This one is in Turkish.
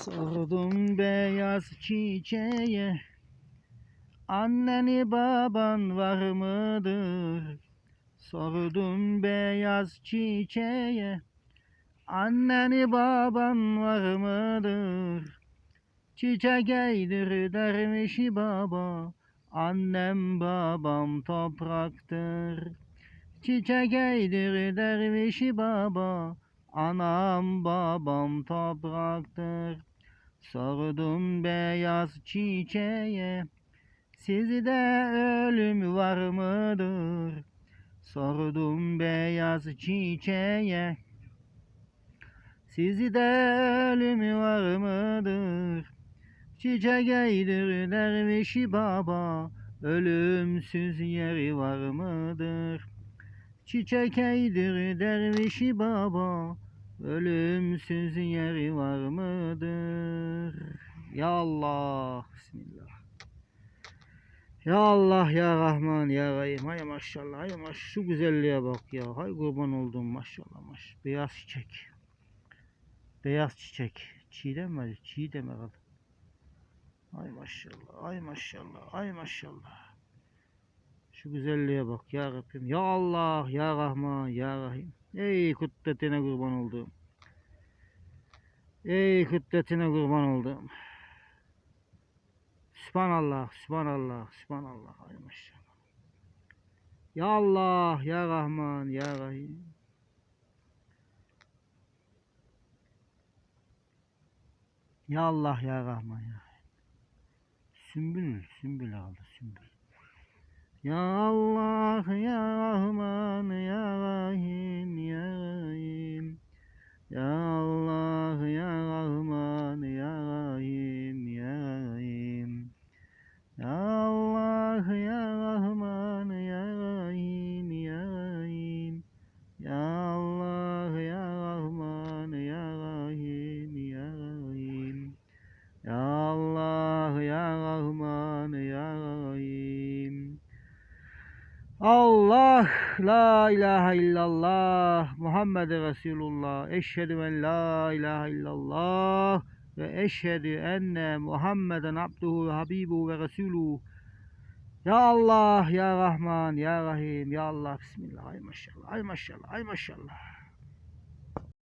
Sordum beyaz çiçeğe Anneni baban var mıdır? Sordum beyaz çiçeğe Anneni baban var mıdır? Çiçek eğdir dervişi baba Annem babam topraktır Çiçek eğdir dervişi baba Anam babam topraktır Sordum beyaz çiçeğe Sizde ölüm var mıdır? Sordum beyaz çiçeğe Sizde ölüm var mıdır? Çiçek eğdir dervişi baba Ölümsüz yeri var mıdır? Çiçek eğdir dervişi baba Ölümsüz yeri var mıdır? Ya Allah Bismillah Ya Allah ya Rahman ya Rahim Hay maşallah hay maşallah Şu güzelliğe bak ya Hay kurban olduğum maşallah maşallah Beyaz çiçek Beyaz çiçek Çiğdem mi? Çiğdem herhalde Ay maşallah, ay maşallah, ay maşallah. Şu güzelliğe bak ya Rabbim. Ya Allah, ya Rahman, ya Rahim. Ey kudretine kurban olduğum. Ey kudretine kurban olduğum. Sübhanallah, Sübhanallah, Sübhanallah. Ay maşallah. Ya Allah, ya Rahman, ya Rahim. Ya Allah, ya Rahman, ya Sümbül, sümbül aldı, sümbül. Ya Allah, ya Rahman, Allah, la ilahe illallah, Muhammed Resulullah, eşhedü en la ilahe illallah ve eşhedü enne Muhammeden abduhu ve habibuhu ve resuluhu. Ya Allah, ya Rahman, ya Rahim, ya Allah, Bismillah, ay maşallah, ay maşallah, ay maşallah.